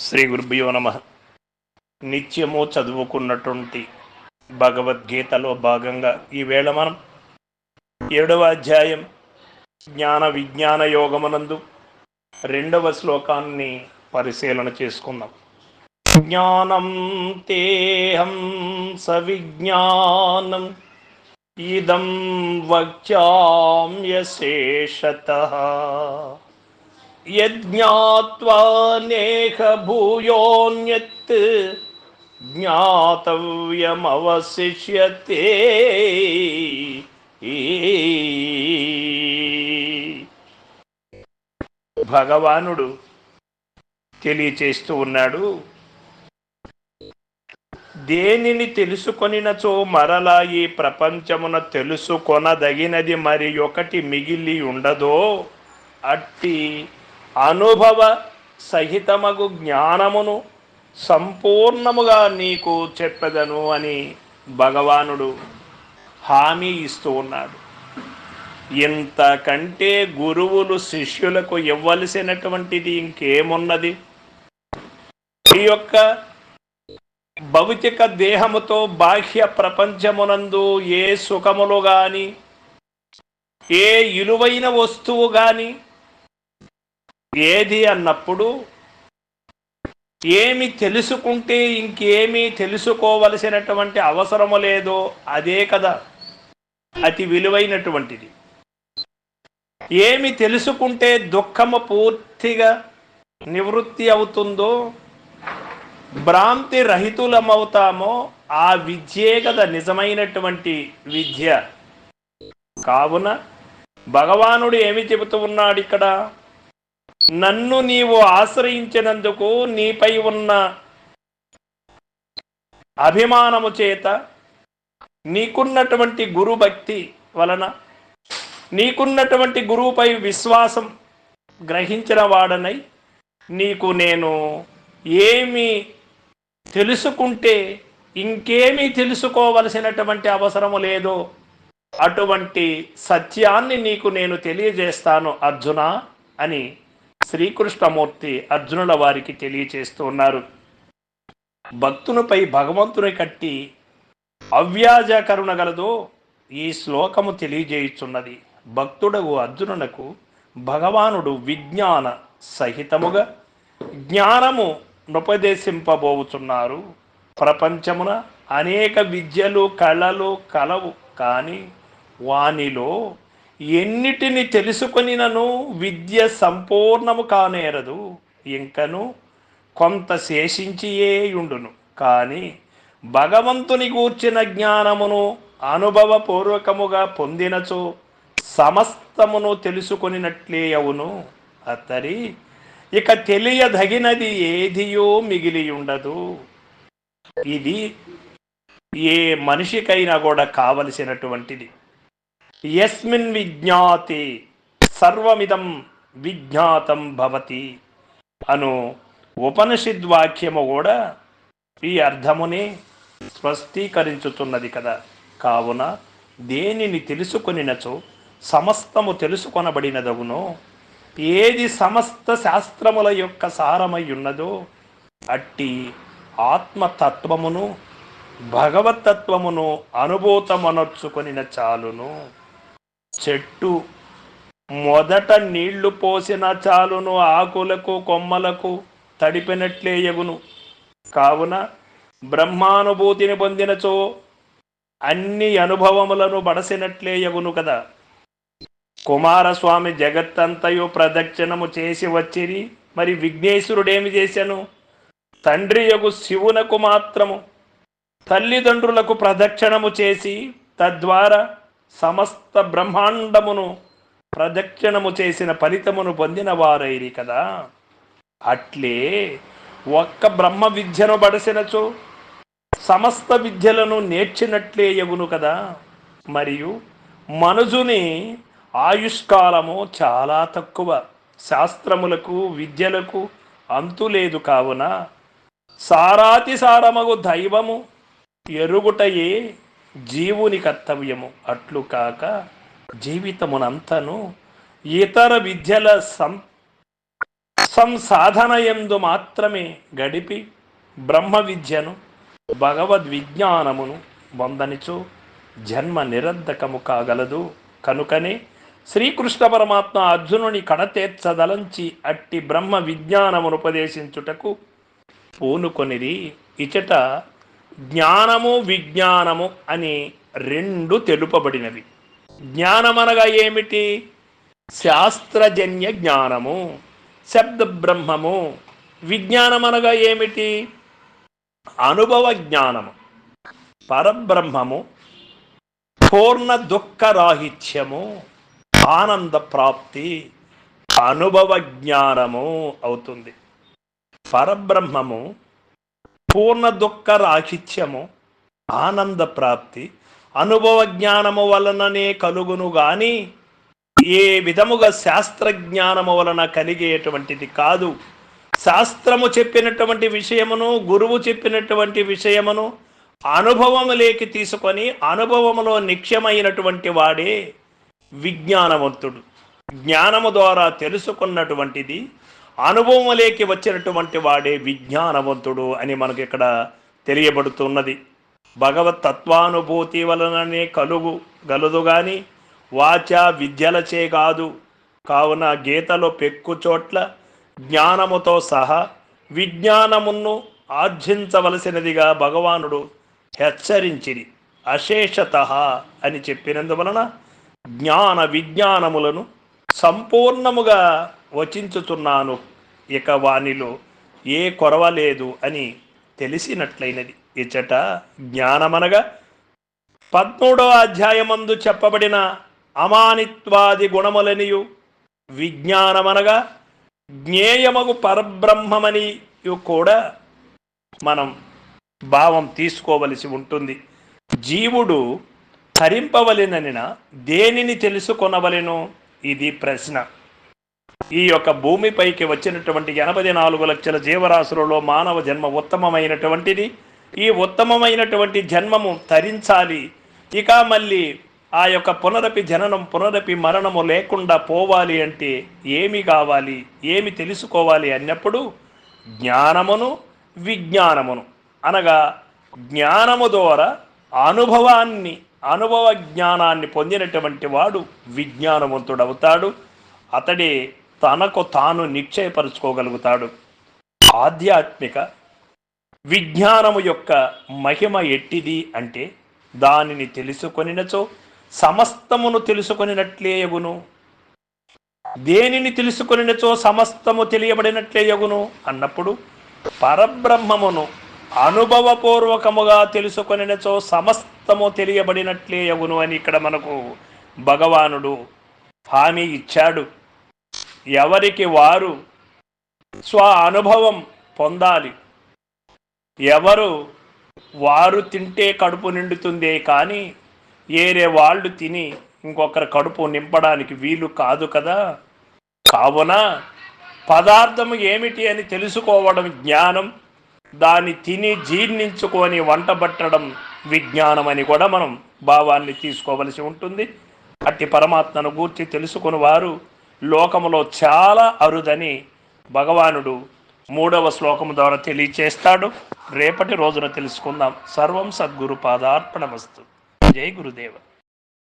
శ్రీ గురుభ్యో నమ. నిత్యము చదువుకున్నటువంటి భగవద్గీతలో భాగంగా ఈవేళ మనం ఏడవ అధ్యాయం జ్ఞాన విజ్ఞాన యోగమనందు రెండవ శ్లోకాన్ని పరిశీలన చేసుకుందాం. జ్ఞానం తేహం సవిజ్ఞానం ఇదం వక్ష్యామ్యశేషత. యజ్ఞాత్వా నేహ భూయోన్యత్ జ్ఞాతవ్యమవశిష్యతే భగవానుడు తెలియచేస్తూ ఉన్నాడు దేనిని తెలుసుకొనినచో మరలా ఈ ప్రపంచమున తెలుసుకొనదగినది మరి ఒకటి మిగిలి ఉండదో అట్టి అనుభవ సహితమగు జ్ఞానమును సంపూర్ణముగా నీకు చెప్పెదను అని భగవానుడు హామీ ఇస్తూ ఉన్నాడు. ఇంతకంటే గురువులు శిష్యులకు ఇవ్వలసినటువంటిది ఇంకేమున్నది? ఈ యొక్క భౌతిక దేహముతో బాహ్య ప్రపంచమునందు ఏ సుఖములు కానీ ఏ ఇలువైన వస్తువు కానీ ఏది అన్నప్పుడు ఏమి తెలుసుకుంటే ఇంకేమీ తెలుసుకోవలసినటువంటి అవసరము లేదో అదే కదా అతి విలువైనటువంటిది. ఏమి తెలుసుకుంటే దుఃఖము పూర్తిగా నివృత్తి అవుతుందో భ్రాంతి రహితులమవుతామో ఆ విద్యే కదా నిజమైనటువంటి విద్య. కావున భగవానుడు ఏమి చెబుతూ ఉన్నాడు ఇక్కడ? నన్ను నీవు ఆశ్రయించినందుకు నీపై ఉన్న అభిమానము చేత నీకున్నటువంటి గురు భక్తి వలన నీకున్నటువంటి గురువుపై విశ్వాసం గ్రహించిన వాడనై నీకు నేను ఏమి తెలుసుకుంటే ఇంకేమీ తెలుసుకోవలసినటువంటి అవసరము లేదో అటువంటి సత్యాన్ని నీకు నేను తెలియజేస్తాను అర్జున అని శ్రీకృష్ణమూర్తి అర్జునుల వారికి తెలియచేస్తూ ఉన్నారు. భక్తునిపై భగవంతుని కట్టి అవ్యాజ కరుణ గలదో ఈ శ్లోకము తెలియజేయుచున్నది. భక్తుడగు అర్జునునకు భగవానుడు విజ్ఞాన సహితముగా జ్ఞానము ఉపదేశింపబోచున్నారు ప్రపంచమున అనేక విద్యలు కళలు కలవు కానీ వానిలో ఎన్నిటిని తెలుసుకొనినను విద్య సంపూర్ణము కానేరదు. ఇంకను కొంత శేషించియే ఉండును కానీ భగవంతుని గూర్చిన జ్ఞానమును అనుభవపూర్వకముగా పొందినచో సమస్తమును తెలుసుకొనినట్లే అవును. అతడి ఇక తెలియదగినది ఏదియో మిగిలి ఉండదు ఇది ఏ మనిషికైనా కూడా కావలసినటువంటిది. యస్మిన్ విజ్ఞాతి సర్వమిదం విజ్ఞాతం భవతి. అను ఉపనిషద్వాక్యము కూడా ఈ అర్థముని స్పష్టీకరించుతున్నది కదా. కావున దేనిని తెలుసుకొనినచో సమస్తము తెలుసుకొనబడినదవునో ఏది సమస్త శాస్త్రముల యొక్క సారమై ఉన్నదో అట్టి ఆత్మతత్వమును భగవతత్వమును అనుభూతమనర్చుకొనిన చాలును. చెట్టు. మొదట నీళ్ళు పోసిన చాలును ఆకులకు కొమ్మలకు తడిపినట్లే ఎగును. కావున బ్రహ్మానుభూతిని పొందినచో అన్ని అనుభవములను బడసినట్లే ఎగును కదా. కుమారస్వామి జగత్తంతయు ప్రదక్షిణము చేసి వచ్చిరి. మరి విఘ్నేశ్వరుడేమి చేశాను? తండ్రి యగు శివునకు మాత్రము తల్లిదండ్రులకు ప్రదక్షిణము చేసి తద్వారా సమస్త బ్రహ్మాండమును ప్రదక్షిణము చేసిన ఫలితమును పొందిన వారైరి కదా. అట్లే ఒక్క బ్రహ్మ విద్యను బడసినచో సమస్త విద్యలను నేర్చినట్లే ఎగును కదా. మరియు మనుజుని ఆయుష్కాలము చాలా తక్కువ. శాస్త్రములకు విద్యలకు అంతు లేదు కావున సారాతి సారమగు దైవము ఎరుగుటయే జీవుని కర్తవ్యము. అట్లు కాక జీవితమునంతను ఇతర విద్యల సం సంసాధన ఎందు మాత్రమే గడిపి బ్రహ్మ విద్యను భగవద్ విజ్ఞానమును పొందనిచో జన్మ నిరర్ధకము కాగలదు. కనుకనే శ్రీకృష్ణ పరమాత్మ అర్జునుని కడతేర్చదలంచి అట్టి బ్రహ్మ విజ్ఞానమును ఉపదేశించుటకు పూనుకొనిది ఇచట జ్ఞానము విజ్ఞానము అని రెండు తెలుపబడినవి. జ్ఞానమనగా ఏమిటి? శాస్త్రజన్య జ్ఞానము శబ్ద బ్రహ్మము విజ్ఞానమనగా ఏమిటి? అనుభవ జ్ఞానము పరబ్రహ్మము. పూర్ణ దుఃఖరాహిత్యము ఆనంద ప్రాప్తి అనుభవ జ్ఞానము అవుతుంది. పరబ్రహ్మము పూర్ణ దుఃఖ రాహిత్యము ఆనంద ప్రాప్తి అనుభవ జ్ఞానము వలననే కలుగును గాని ఏ విధముగా శాస్త్ర జ్ఞానము వలన కలిగేటువంటిది కాదు. శాస్త్రము చెప్పినటువంటి విషయమును గురువు చెప్పినటువంటి విషయమును అనుభవములేకి తీసుకొని అనుభవములో నిక్ష్యమైనటువంటి వాడే విజ్ఞానవంతుడు. జ్ఞానము ద్వారా తెలుసుకున్నటువంటిది అనుభవంలోకి వచ్చినటువంటి వాడే విజ్ఞానవంతుడు అని మనకి ఇక్కడ తెలియబడుతున్నది. భగవత్ తత్వానుభూతి వలననే కలుగు గలదు కానీ వాచ విద్యలచే కాదు. కావున గీతలో పెక్కు చోట్ల జ్ఞానముతో సహా విజ్ఞానమును ఆర్జించవలసినదిగా భగవానుడు హెచ్చరించిరి. అశేషత అని చెప్పినందువలన జ్ఞాన విజ్ఞానములను సంపూర్ణముగా వచించుతున్నాను. ఇక వానిలో ఏ కొరవ లేదు అని తెలిసినట్లయినది. ఇచ్చట జ్ఞానమనగా పద్మూడవ అధ్యాయమందు చెప్పబడిన అమానిత్వాది గుణములనియు విజ్ఞానమనగా జ్ఞేయమగు పరబ్రహ్మమని కూడా మనం భావం తీసుకోవలసి ఉంటుంది. జీవుడు తరింపవలెననిన దేనిని తెలుసుకొనవలెను? ఇది ప్రశ్న. ఈ యొక్క భూమిపైకి వచ్చినటువంటి ఎనభై నాలుగు లక్షల జీవరాశులలో మానవ జన్మ ఉత్తమమైనటువంటిది. ఈ ఉత్తమమైనటువంటి జన్మము తరించాలి ఇక మళ్ళీ ఆ యొక్క పునరపి జననం పునరపి మరణము లేకుండా పోవాలి అంటే ఏమి కావాలి? ఏమి తెలుసుకోవాలి అన్నప్పుడు జ్ఞానమును విజ్ఞానమును. అనగా జ్ఞానము ద్వారా అనుభవాన్ని అనుభవ జ్ఞానాన్ని పొందినటువంటి వాడు విజ్ఞానవంతుడవుతాడు. అతడే తనకు తాను నిశ్చయపరుచుకోగలుగుతాడు. ఆధ్యాత్మిక విజ్ఞానము యొక్క మహిమ ఎట్టిది అంటే దానిని తెలుసుకొనినచో సమస్తమును తెలుసుకొనినట్లేయగును దేనిని తెలుసుకొనినచో సమస్తము తెలియబడినట్లేయగును అన్నప్పుడు పరబ్రహ్మమును అనుభవపూర్వకముగా తెలుసుకొనినచో సమస్తము తెలియబడినట్లేయగును అని ఇక్కడ మనకు భగవానుడు హామీ ఇచ్చాడు. ఎవరికి వారు స్వ అనుభవం పొందాలి. ఎవరు వారు తింటే కడుపు నిండుతుందే కానీ ఏరే వాళ్ళు తిని ఇంకొకరి కడుపు నింపడానికి వీలు కాదు కదా. కావున పదార్థము ఏమిటి అని తెలుసుకోవడం జ్ఞానం దాన్ని తిని జీర్ణించుకొని వంటబట్టడం విజ్ఞానం అని కూడా మనం భావాన్ని తీసుకోవలసి ఉంటుంది. అట్టి పరమాత్మను గూర్చి తెలుసుకుని వారు లోకములో చాలా అరుదని భగవానుడు మూడవ శ్లోకము ద్వారా తెలియచేస్తాడు. రేపటి రోజున తెలుసుకుందాం. సర్వం సద్గురు పాదార్పణమస్తు. జై గురుదేవ.